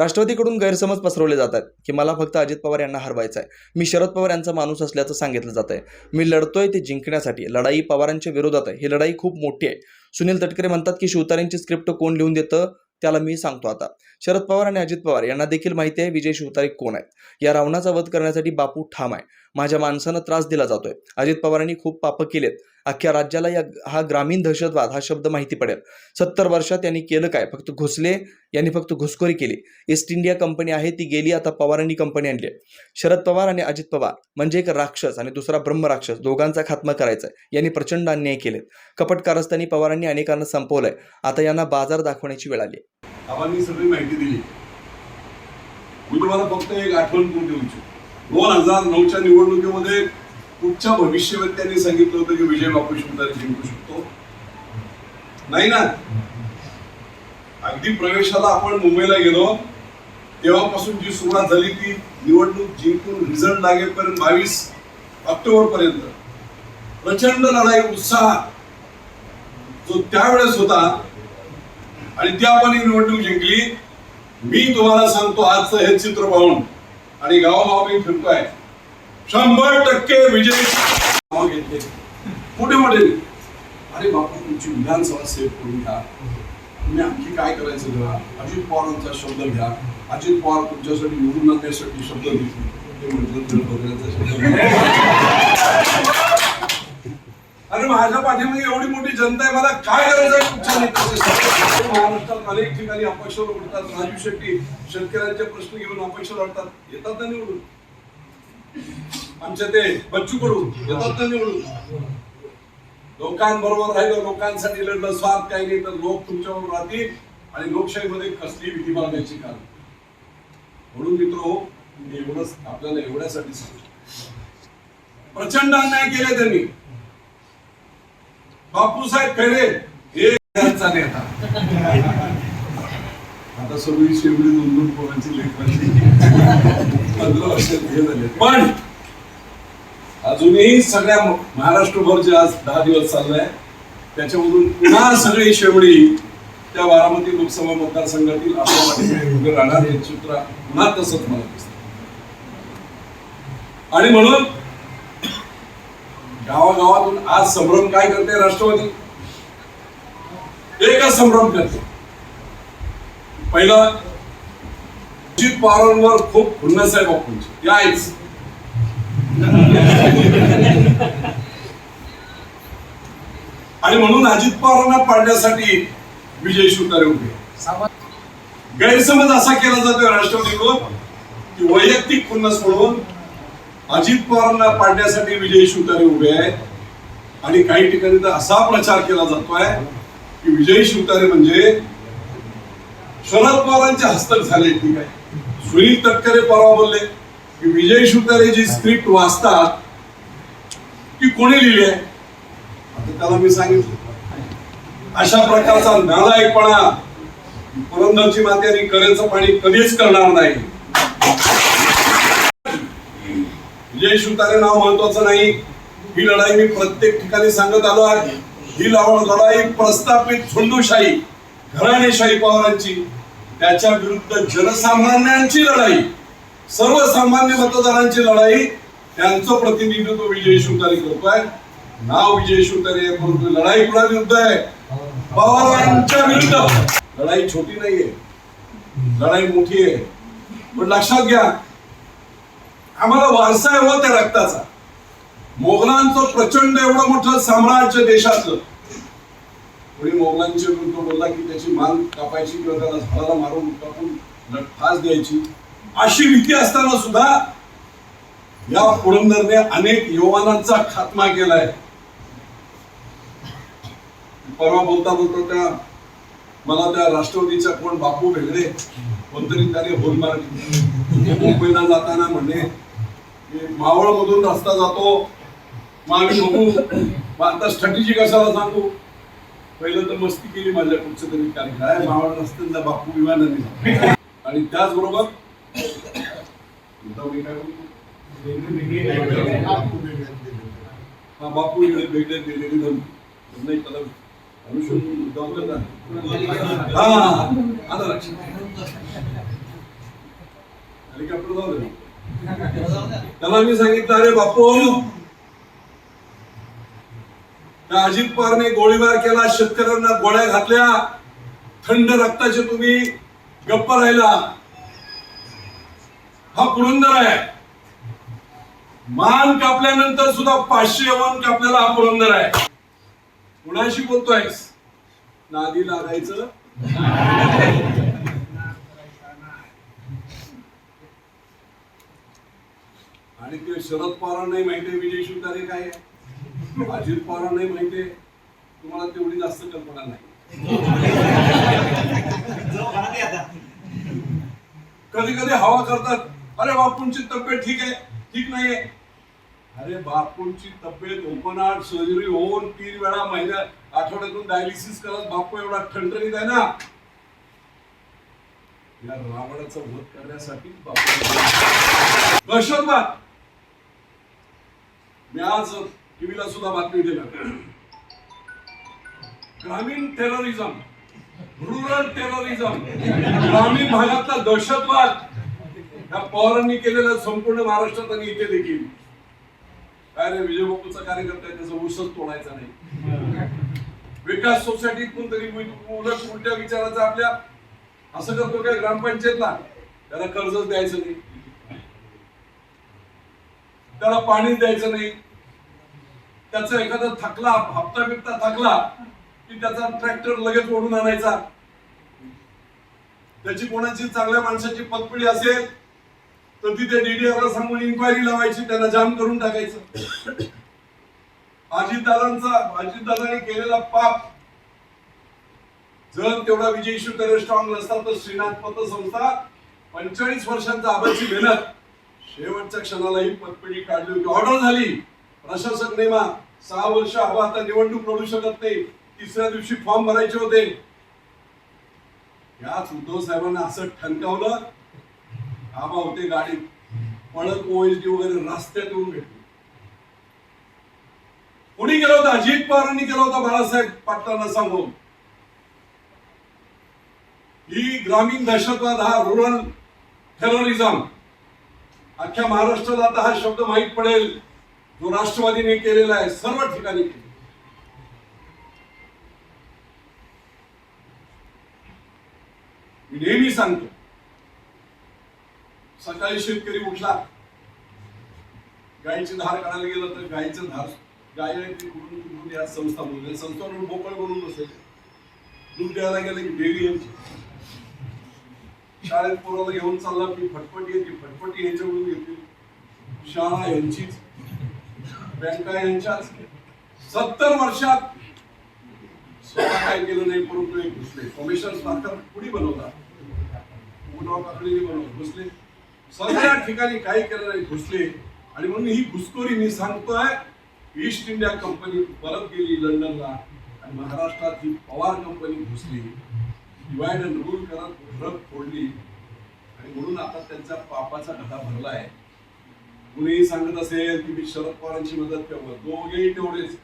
राष्ट्रवादीकडून गैरसमज पसरवले जातात की मला फक्त अजित पवार यांना हरवायचं आहे मी शरद पवार यांचा माणूस असल्याचं सांगितलं जात आहे मी लढतोय ते जिंकण्यासाठी. लढाई पवारांच्या विरोधात आहे. ही लढाई खूप मोठी आहे. सुनील तटकरे म्हणतात की शिवतारेंची स्क्रिप्ट कोण लिहून देतं? त्याला मी सांगतो आता. शरद पवार आणि अजित पवार यांना देखील माहिती आहे विजय शिवतारे कोण आहेत? या रावणाचा वध करण्यासाठी बापू ठाम आहे. माझ्या माणसानं त्रास दिला जातोय. अजित पवारांनी खूप पापं केलेत. अख्ख्या राज्याला या हा ग्रामीण दहशतवाद हा शब्द माहिती पडेल. सत्तर वर्षात यांनी केलं काय? फक्त घुसले यांनी फक्त घुसखोरी केली. ईस्ट इंडिया कंपनी आहे ती गेली आता पवारांनी कंपनी आणली आहे. शरद पवार आणि अजित पवार म्हणजे एक राक्षस आणि दुसरा ब्रह्मराक्षस दोघांचा खात्मा करायचा आहे यांनी प्रचंड अन्याय केलेत. कपट कारस्थानी पवारांनी अनेकांना संपवलंय. आता यांना बाजार दाखवण्याची वेळ आली आहे. सगळी माहिती दिली. मी तुम्हाला फक्त एक आठवण करून देऊ इच्छितो. दोन हजार नऊच्या निवडणुकीमध्ये कुठच्या भविष्यवेत्यांनी सांगितलं होतं की विजय बापू शिवतारे जिंकू शकतो? नाही ना? अगदी प्रवेशाला आपण मुंबईला गेलो तेव्हापासून जी सुरुवात झाली ती निवडणूक जिंकून रिझल्ट लागेपर्यंत बावीस ऑक्टोबर पर्यंत प्रचंड लढाई उत्साह. जो त्यावेळेस होता आणि ती आपण ही निवडणूक जिंकली. मी तुम्हाला सांगतो आजचं हे चित्र पाहून. आणि गावागाव मी फिरतोय. शंभर टक्के विजय घेतले. मोठे मोठे अरे बापू तुमची विधानसभा सेव्ह करून घ्या. तुम्ही आणखी काय करायचं घ्या अजित पवारांचा शब्द घ्या. अजित पवार तुमच्यासाठी निवडून आणण्यासाठी शब्द घेतले. ते म्हटलं तर शब्द अरे माझ्या पाठीमागे एवढी मोठी जनता आहे मला काय गरज आहे तुमच्या नेत्याची? महाराष्ट्रात अनेक ठिकाणी अपक्ष लढतात राजू शेट्टी शेतकऱ्यांचे प्रश्न घेऊन अपक्ष लढतात. येतात ना निवडून? आमच्या ते बच्चू कडू येतात ना निवडून? लोकांबरोबर राहिलं लोकांसाठी लढलं स्वार्थ काही नाही तर लोक तुमच्यावर राहतील आणि लोकशाहीमध्ये कसली भीती बाळगायची कारण म्हणून मित्र एवढंच आपल्याला एवढ्यासाठी सांगतो. प्रचंड अन्याय केले त्यांनी. बापूसाहेब खैरे. हे त्यांचा नेता. आता सगळी शेवटी दोन दोन पोरांची लेखनाची पंधरा वर्षात हे झाले. पण अजूनही सगळ्या महाराष्ट्रभर जे आज दहा दिवस चाललंय त्याच्यामधून पुन्हा सगळी शेवडी त्या बारामती लोकसभा मतदारसंघातील आपल्या पाठीमागे उभे राहणार हे चित्र पुन्हा तसंच मला दिसतं. आणि म्हणून गावागावातून आज संभ्रम काय करते राष्ट्रवादी? एकच संभ्रम करते. पहिला अजित पवारांवर खूप खुन्नस आहे बापूंची. यायच आणि म्हणून अजित पवारांना पाडण्यासाठी विजय शिवतारे उभे गैरसमज असा केला जातो राष्ट्रवादीकडून की वैयक्तिक खुन्नस म्हणून अजित पवारांना पाडण्यासाठी विजय शिवतारे उभे आहेत आणि काही ठिकाणी तर असा प्रचार केला जातोय की विजय शिवतारे म्हणजे शरद पवारांचे हस्तक झाले. ठीक आहे. सुनील तटकरे परवा बोलले की विजय शिवतारे जी स्क्रिप्ट वाचतात ती कोणी लिहिली आहे? आता त्याला मी सांगितलं. अशा प्रकारचा नालायकपणा. पुरंदरची माती आणि करेचं पाणी कधीच करणार नाही. विजय शिवतारे नाव महत्वाचं नाही. ही लढाई मी प्रत्येक ठिकाणी सांगत आलो आहे. ही लढाई प्रस्थापित झुंडूशाही घराणेशाही पवारांची त्याच्या विरुद्ध जनसामान्यांची लढाई सर्वसामान्य मतदारांची लढाई त्यांचं प्रतिनिधित्व विजय शिवतारे करतोय. नाव विजय शिवतारे परंतु लढाई कुणा विरुद्ध आहे? पवारांच्या विरुद्ध. लढाई छोटी नाहीये. लढाई मोठी आहे. पण लक्षात घ्या आम्हाला वारसा आहे हो त्या रक्ताचा. मोगलांचं प्रचंड एवढं मोठं साम्राज्य देशातलं. कोणी मोगलांच्या विरुद्ध बोलला की त्याची मान कापायची किंवा त्याला झाडाला मारून कापून फास द्यायची. अशी भीती असताना सुद्धा या पुरंदरने अनेक यवनांचा खात्मा केलाय. परवा बोलता बोलता त्या मला त्या राष्ट्रवादीच्या कोण बापू भेगडे कोणतरी त्याने होल मारली. मुंबईला जाताना म्हणणे मावळमधून रस्ता जातो. मग आम्ही बघू. मग आता स्ट्रॅटेजी कशाला सांगू? पहिलं तर मस्ती केली माझ्या कुठचं तरी काय काय? मावळ रस्त्यांचा बापू विमानाने आणि त्याचबरोबर हा बापू इकडे वेगळे दिलेली धमकी नाही त्याला हा आता लक्षात हेलिकॉप्टर जाऊ दे. त्याला मी सांगितलं अरे बापू. त्या अजित पवारने गोळीबार केला शेतकऱ्यांना गोळ्या घातल्या. थंड रक्ताचे तुम्ही गप्प राहिला. हा पुरंदर आहे. मान कापल्यानंतर सुद्धा पाचशे मान कापलेला हा पुरंदर आहे. कुणाशी बोलतोय नादी लागायचं? आणि ते शरद पवारांनाही माहितीये विजय शिवतारे काय आहे? अजित पवारांनाही माहितीये तुम्हाला तेवढी जास्त कल्पना नाही. कधी कधी हवा करतात अरे बापूंची तब्येत ठीक आहे ठीक नाहीये. अरे बापूंची तब्येत ओपन हार्ट सर्जरी होऊन तीन वेळा महिन्या आठवड्यातून डायलिसिस करत बापू एवढा ठणठणीत आहे ना. या रावणाचा वध करण्यासाठी बापू दहशतवाद. मी आज टीव्हीला सुद्धा बातमी दिल्या ग्रामीण टेररिझम रुरल टेररिझम ग्रामीण भागातला दहशतवाद या पवारांनी केलेला संपूर्ण महाराष्ट्रात आणि इथे देखील. काय रे विजय बापूचा कार्यकर्ता त्याचा उसच तोडायचा नाही. विकास सोसायटीत तरी उलट उलट्या विचाराचा आपल्या असं करतो काय ग्रामपंचायतला? त्याला कर्जच द्यायचं नाही. त्याला पाणी द्यायचं नाही. त्याचा एखादा थकला हप्ता बिप्ता थकला की त्याचा ट्रॅक्टर लगेच ओढून आणायचा. त्याची कोणाची चांगल्या माणसाची पतपिढी असेल तर तिथे डीडीआर सांगून इन्क्वायरी लावायची त्यांना जाम करून टाकायचं. अजितदादांचा अजितदादांनी केलेला पाप जर तेवढा विजय इशू स्ट्रॉंग नसता तर श्रीनाथ पतसंस्था पंचेचाळीस वर्षांचा आबाची मेहनत. शेवटच्या क्षणाला ही पतपेढी काढली होती. ऑर्डर झाली. प्रशासक नेमा सहा वर्ष हवा आता निवडणूक लढू शकत नाही. तिसऱ्या दिवशी फॉर्म भरायचे होते. याच उद्धव साहेबांना असं ठणकावलं आबा होते गाडीत. पळत ओएसडी वगैरे रस्त्यात येऊन भेटले. कोणी केलं होतं? अजित पवारांनी केलं होतं बाळासाहेब पाटलांना सांगून. ही ग्रामीण दहशतवाद हा रुरल टेररिझम अख्ख्या महाराष्ट्राला आता हा शब्द माहीत पडेल. जो राष्ट्रवादीने केलेला आहे सर्व ठिकाणी मी नेहमी सांगतो सकाळी शेतकरी उठला गायीची धार काढायला गेलं तर गायीचं धार गाय या संस्था म्हणून संस्था म्हणून बोकळ म्हणून बसायचे दूध द्यायला गेलं की डेअरी यांची शाळेत पोराला घेऊन चालला की फटफटी येते फटफटी यांच्याकडून येते. शाळा यांचीच. बँका यांच्याच सत्तर वर्षात स्वतः काय केलं नाही परंतु एक घुसले. कमिशन सरकार कुणी बनवतात घुसले. सगळ्या ठिकाणी काही केलं नाही घुसले. आणि म्हणून ही घुसखोरी मी सांगतोय ईस्ट इंडिया कंपनी परत गेली लंडनला आणि महाराष्ट्रात ही पवार कंपनी घुसली. डिवाइड अँड रूल करत रग फोडली. आणि म्हणून आता त्यांचा पापाचा घटा भरलाय. कुणीही सांगत असेल की मी शरद पवारांची मदत करावं दोघेही तेवढेच.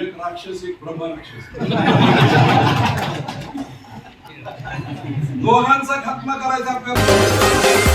एक राक्षस एक ब्रह्म राक्षस. दोघांचा खात्मा करायचा आपल्याला.